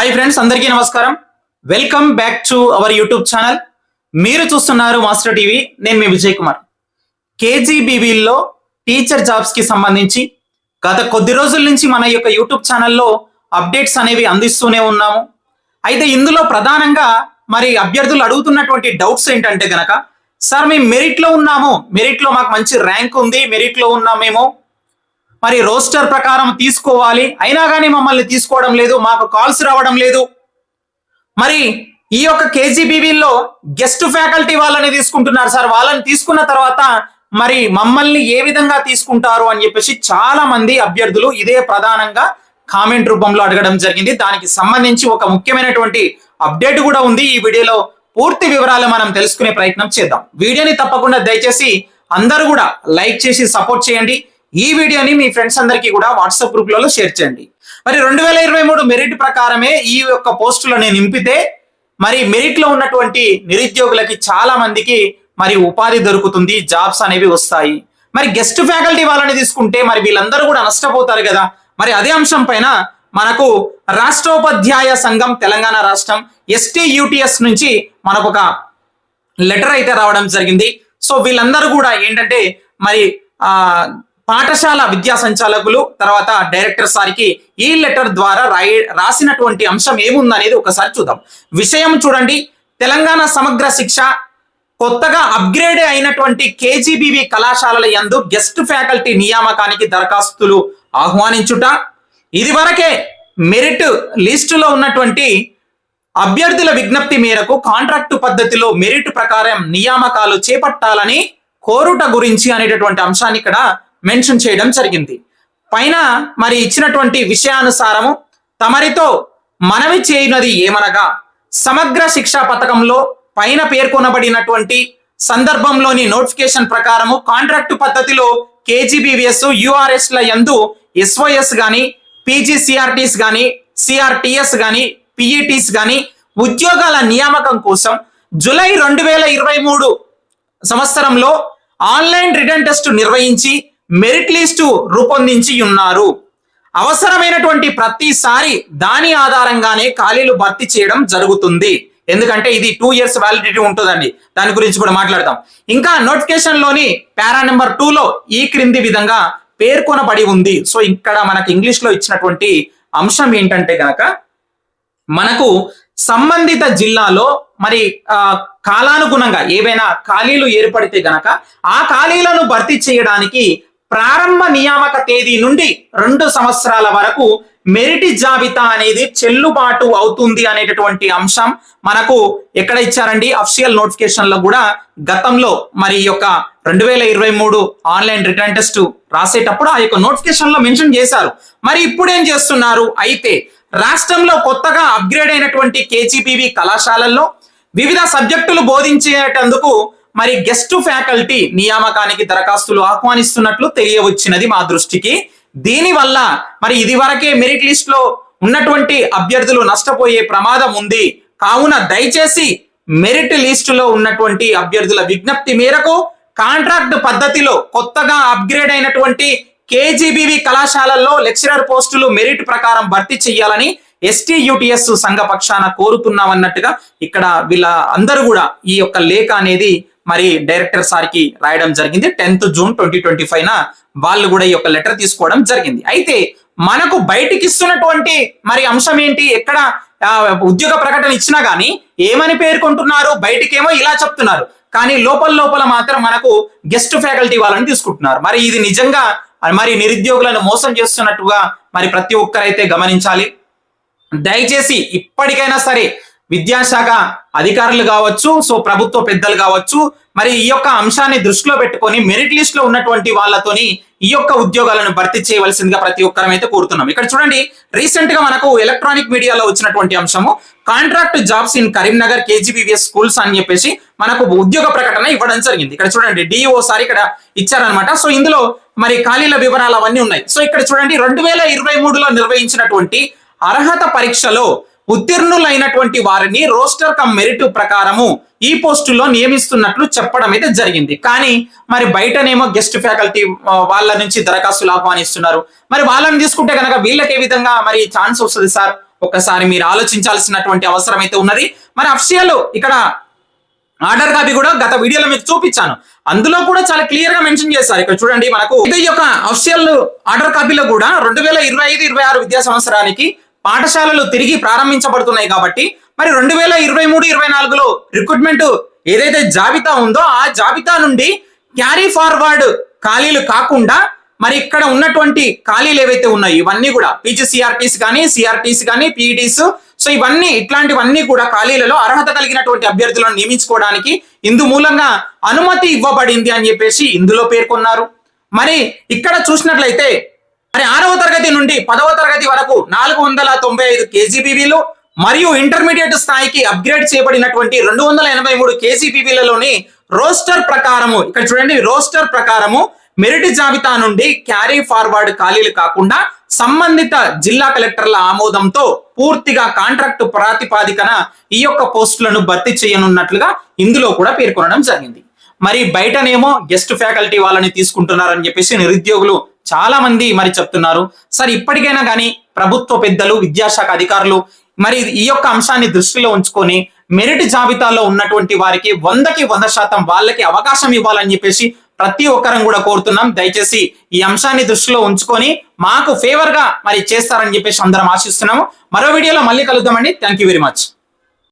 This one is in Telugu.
హాయ్ ఫ్రెండ్స్ అందరికీ నమస్కారం. Welcome back to our YouTube channel మీరు చూస్తున్నారు మాస్టర్ టీవీ నేను మీ విజయ్ కుమార్. కేజీబీవీల్లో టీచర్ జాబ్స్కి సంబంధించి గత కొద్ది రోజుల నుంచి మన యొక్క యూట్యూబ్ ఛానల్లో అప్డేట్స్ అనేవి అందిస్తూనే ఉన్నాము. అయితే ఇందులో ప్రధానంగా మరి అభ్యర్థులు అడుగుతున్నటువంటి డౌట్స్ ఏంటంటే గనక సార్ మేము మెరిట్లో ఉన్నాము. మెరిట్లో మాకు మంచి ర్యాంక్ ఉంది. మెరిట్లో ఉన్నాం మేము మరి రోస్టర్ ప్రకారం తీసుకోవాలి. అయినా కానీ మమ్మల్ని తీసుకోవడం లేదు మాకు కాల్స్ రావడం లేదు. మరి ఈ యొక్క కేజీబీవీలో గెస్ట్ ఫ్యాకల్టీ వాళ్ళని తీసుకుంటున్నారు సార్. వాళ్ళని తీసుకున్న తర్వాత మరి మమ్మల్ని ఏ విధంగా తీసుకుంటారు అని చెప్పేసి చాలా మంది అభ్యర్థులు ఇదే ప్రధానంగా కామెంట్ రూపంలో అడగడం జరిగింది. దానికి సంబంధించి ఒక ముఖ్యమైనటువంటి అప్డేట్ కూడా ఉంది. ఈ వీడియోలో పూర్తి వివరాలు మనం తెలుసుకునే ప్రయత్నం చేద్దాం. వీడియోని తప్పకుండా దయచేసి అందరూ కూడా లైక్ చేసి సపోర్ట్ చేయండి. ఈ వీడియోని మీ ఫ్రెండ్స్ అందరికీ కూడా వాట్సాప్ గ్రూప్లలో షేర్ చేయండి. మరి రెండు వేల ఇరవై మూడు మెరిట్ ప్రకారమే ఈ యొక్క పోస్టులను నింపితే మరి మెరిట్లో ఉన్నటువంటి నిరుద్యోగులకి చాలా మందికి మరి ఉపాధి దొరుకుతుంది జాబ్స్ అనేవి వస్తాయి. మరి గెస్ట్ ఫ్యాకల్టీ వాళ్ళని తీసుకుంటే మరి వీళ్ళందరూ కూడా నష్టపోతారు కదా. మరి అదే అంశం పైన మనకు రాష్ట్రోపాధ్యాయ సంఘం తెలంగాణ రాష్ట్రం ఎస్టీ యూటీఎస్ నుంచి మనకు ఒక లెటర్ అయితే రావడం జరిగింది. సో వీళ్ళందరూ కూడా ఏంటంటే మరి పాఠశాల విద్యా సంచాలకులు తర్వాత డైరెక్టర్ సారికి ఈ లెటర్ ద్వారా రాయి రాసినటువంటి అంశం ఏముందనేది ఒకసారి చూద్దాం. విషయం చూడండి. తెలంగాణ సమగ్ర శిక్ష కొత్తగా అప్గ్రేడ్ అయినటువంటి కేజీబీవీ కళాశాలల యందు గెస్ట్ ఫ్యాకల్టీ నియామకానికి దరఖాస్తులు ఆహ్వానించుట ఇది వరకే మెరిట్ లిస్టులో ఉన్నటువంటి అభ్యర్థుల విజ్ఞప్తి మేరకు కాంట్రాక్టు పద్ధతిలో మెరిట్ ప్రకారం నియామకాలు చేపట్టాలని కోరుట గురించి అనేటటువంటి అంశాన్ని ఇక్కడ మెన్షన్ చేయడం జరిగింది. పైన మరి ఇచ్చినటువంటి విషయానుసారము తమరితో మనవి చేయనది ఏమనగా సమగ్ర శిక్షా పథకంలో పైన పేర్కొనబడినటువంటి సందర్భంలోని నోటిఫికేషన్ ప్రకారము కాంట్రాక్టు పద్ధతిలో కేజీబీవీఎస్ యుఆర్ఎస్ల యందు ఎస్ఓఎస్ కానీ పీజీసీఆర్టీస్ కానీ సిఆర్టీఎస్ కానీ పిఈటీస్ కానీ ఉద్యోగాల నియామకం కోసం జులై రెండు వేల ఇరవై మూడు సంవత్సరంలో ఆన్లైన్ రిటర్న్ టెస్ట్ నిర్వహించి మెరిట్ లిస్టు రూపొందించి ఉన్నారు. అవసరమైనటువంటి ప్రతిసారి దాని ఆధారంగానే ఖాళీలు భర్తీ చేయడం జరుగుతుంది. ఎందుకంటే ఇది టూ ఇయర్స్ వ్యాలిడిటీ ఉంటుందండి. దాని గురించి కూడా మాట్లాడతాం ఇంకా నోటిఫికేషన్లోని పారా నెంబర్ టూలో ఈ క్రింది విధంగా పేర్కొనబడి ఉంది. సో ఇక్కడ మనకు ఇంగ్లీష్లో ఇచ్చినటువంటి అంశం ఏంటంటే గనక మనకు సంబంధిత జిల్లాలో మరి కాలానుగుణంగా ఏవైనా ఖాళీలు ఏర్పడితే గనక ఆ ఖాళీలను భర్తీ చేయడానికి ప్రారంభ నియామక తేదీ నుండి రెండు సంవత్సరాల వరకు మెరిట్ జాబితా అనేది చెల్లుబాటు అవుతుంది అనేటటువంటి అంశం మనకు ఎక్కడ ఇచ్చారండి? అఫిషియల్ నోటిఫికేషన్లో కూడా గతంలో మరి ఈ యొక్క రెండు వేల ఇరవై మూడు ఆన్లైన్ రిటర్న్ టెస్ట్ రాసేటప్పుడు ఆ యొక్క నోటిఫికేషన్లో మెన్షన్ చేశారు. మరి ఇప్పుడు ఏం చేస్తున్నారు? అయితే రాష్ట్రంలో కొత్తగా అప్గ్రేడ్ అయినటువంటి కేజీపీవి కళాశాలల్లో వివిధ సబ్జెక్టులు బోధించేటందుకు మరి గెస్ట్ ఫ్యాకల్టీ నియామకానికి దరఖాస్తులు ఆహ్వానిస్తున్నట్లు తెలియవచ్చినది మా దృష్టికి. దీనివల్ల మరి ఇది వరకే మెరిట్ లిస్ట్లో ఉన్నటువంటి అభ్యర్థులు నష్టపోయే ప్రమాదం ఉంది. కావున దయచేసి మెరిట్ లిస్ట్లో ఉన్నటువంటి అభ్యర్థుల విజ్ఞప్తి మేరకు కాంట్రాక్ట్ పద్ధతిలో కొత్తగా అప్గ్రేడ్ అయినటువంటి కేజీబీవి కళాశాలల్లో లెక్చరర్ పోస్టులు మెరిట్ ప్రకారం భర్తీ చేయాలని ఎస్టీ యూటీఎస్ సంఘ పక్షాన కోరుతున్నామన్నట్టుగా ఇక్కడ వీళ్ళ అందరూ కూడా ఈ యొక్క లేఖ అనేది మరి డైరెక్టర్ సార్కి రాయడం జరిగింది. Tenth June twenty twenty five వాళ్ళు కూడా ఈ యొక్క లెటర్ తీసుకోవడం జరిగింది. అయితే మనకు బయటికి ఇస్తున్నటువంటి మరి అంశం ఏంటి? ఎక్కడ ఉద్యోగ ప్రకటన ఇచ్చినా కానీ ఏమని పేర్కొంటున్నారు? బయటికేమో ఇలా చెప్తున్నారు. కానీ లోపల లోపల మాత్రం మనకు గెస్ట్ ఫ్యాకల్టీ వాళ్ళని తీసుకుంటున్నారు. మరి ఇది నిజంగా మరి నిరుద్యోగులను మోసం చేస్తున్నట్టుగా మరి ప్రతి ఒక్కరైతే గమనించాలి. దయచేసి ఇప్పటికైనా సరే విద్యాశాఖ అధికారులు కావచ్చు సో ప్రభుత్వ పెద్దలు కావచ్చు మరి ఈ యొక్క అంశాన్ని దృష్టిలో పెట్టుకొని మెరిట్ లిస్ట్లో ఉన్నటువంటి వాళ్ళతోని ఈ యొక్క ఉద్యోగాలను భర్తీ చేయవలసిందిగా ప్రతి ఒక్కరం అయితే కోరుతున్నాం. ఇక్కడ చూడండి రీసెంట్గా మనకు ఎలక్ట్రానిక్ మీడియాలో వచ్చినటువంటి అంశము contract jobs in Karimnagar KGBVs schools అని చెప్పేసి మనకు ఉద్యోగ ప్రకటన ఇవ్వడం జరిగింది. ఇక్కడ చూడండి డిఓ సార్ ఇక్కడ ఇచ్చారనమాట సో ఇందులో మరి ఖాళీల వివరాలు అవన్నీ ఉన్నాయి. సో ఇక్కడ చూడండి రెండు వేల ఇరవై మూడులో నిర్వహించినటువంటి అర్హత పరీక్షలో ఉత్తీర్ణులైనటువంటి వారిని రోస్టర్ కమ్ మెరిట్ ప్రకారము ఈ పోస్టులో నియమిస్తున్నట్లు చెప్పడం అయితే జరిగింది. కానీ మరి బయటనేమో గెస్ట్ ఫ్యాకల్టీ వాళ్ళ నుంచి దరఖాస్తులు ఆహ్వానిస్తున్నారు మరి వాళ్ళని తీసుకుంటే కనుక వీళ్ళకి ఏ విధంగా మరి ఛాన్స్ వస్తుంది సార్? ఒక్కసారి మీరు ఆలోచించాల్సినటువంటి అవసరం అయితే ఉన్నది. మరి అఫిషియల్ ఇక్కడ ఆర్డర్ కాపీ కూడా గత వీడియోలో మీకు చూపించాను. అందులో కూడా చాలా క్లియర్గా మెన్షన్ చేశారు. ఇక్కడ చూడండి మనకు ఇది ఈ యొక్క అఫిషియల్ ఆర్డర్ కాపీలో కూడా రెండు వేల ఇరవై ఐదు ఇరవై ఆరు విద్యా సంవత్సరానికి పాఠశాలలు తిరిగి ప్రారంభించబడుతున్నాయి కాబట్టి మరి రెండు వేల ఇరవై మూడు ఇరవై నాలుగులో రిక్రూట్మెంట్ ఏదైతే జాబితా ఉందో ఆ జాబితా నుండి క్యారీ ఫార్వర్డ్ ఖాళీలు కాకుండా మరి ఇక్కడ ఉన్నటువంటి ఖాళీలు ఏవైతే ఉన్నాయో ఇవన్నీ కూడా పీజీసీఆర్టీస్ కానీ సిఆర్టీస్ కానీ పీఈటీస్ సో ఇవన్నీ ఇట్లాంటివన్నీ కూడా ఖాళీలలో అర్హత కలిగినటువంటి అభ్యర్థులను నియమించుకోవడానికి ఇందు మూలంగా అనుమతి ఇవ్వబడింది అని చెప్పేసి ఇందులో పేర్కొన్నారు. మరి ఇక్కడ చూసినట్లయితే మరి ఆరవ తరగతి నుండి పదవ తరగతి వరకు నాలుగు వందల తొంభై ఐదు కేజీబీవీలు మరియు ఇంటర్మీడియట్ స్థాయికి అప్గ్రేడ్ చేయబడినటువంటి రెండు వందల ఎనభై మూడు కేజీబీవీలలోని రోస్టర్ ప్రకారము ఇక్కడ చూడండి రోస్టర్ ప్రకారము మెరిట్ జాబితా నుండి క్యారీ ఫార్వర్డ్ ఖాళీలు కాకుండా సంబంధిత జిల్లా కలెక్టర్ల ఆమోదంతో పూర్తిగా కాంట్రాక్ట్ ప్రాతిపాదికన ఈ యొక్క పోస్టులను భర్తీ చేయనున్నట్లుగా ఇందులో కూడా పేర్కొనడం జరిగింది. మరి బయటనేమో గెస్ట్ ఫ్యాకల్టీ వాళ్ళని తీసుకుంటున్నారని చెప్పేసి నిరుద్యోగులు చాలా మంది మరి చెప్తున్నారు సరే ఇప్పటికైనా కానీ ప్రభుత్వ పెద్దలు విద్యాశాఖ అధికారులు మరి ఈ యొక్క అంశాన్ని దృష్టిలో ఉంచుకొని మెరిట్ జాబితాలో ఉన్నటువంటి వారికి వందకి వంద శాతం వాళ్ళకి అవకాశం ఇవ్వాలని చెప్పేసి ప్రతి ఒక్కరం కూడా కోరుతున్నాం. దయచేసి ఈ అంశాన్ని దృష్టిలో ఉంచుకొని మాకు ఫేవర్గా మరి చేస్తారని చెప్పేసి అందరం ఆశిస్తున్నాము. మరో వీడియోలో మళ్ళీ కలుద్దామండి. Thank you very much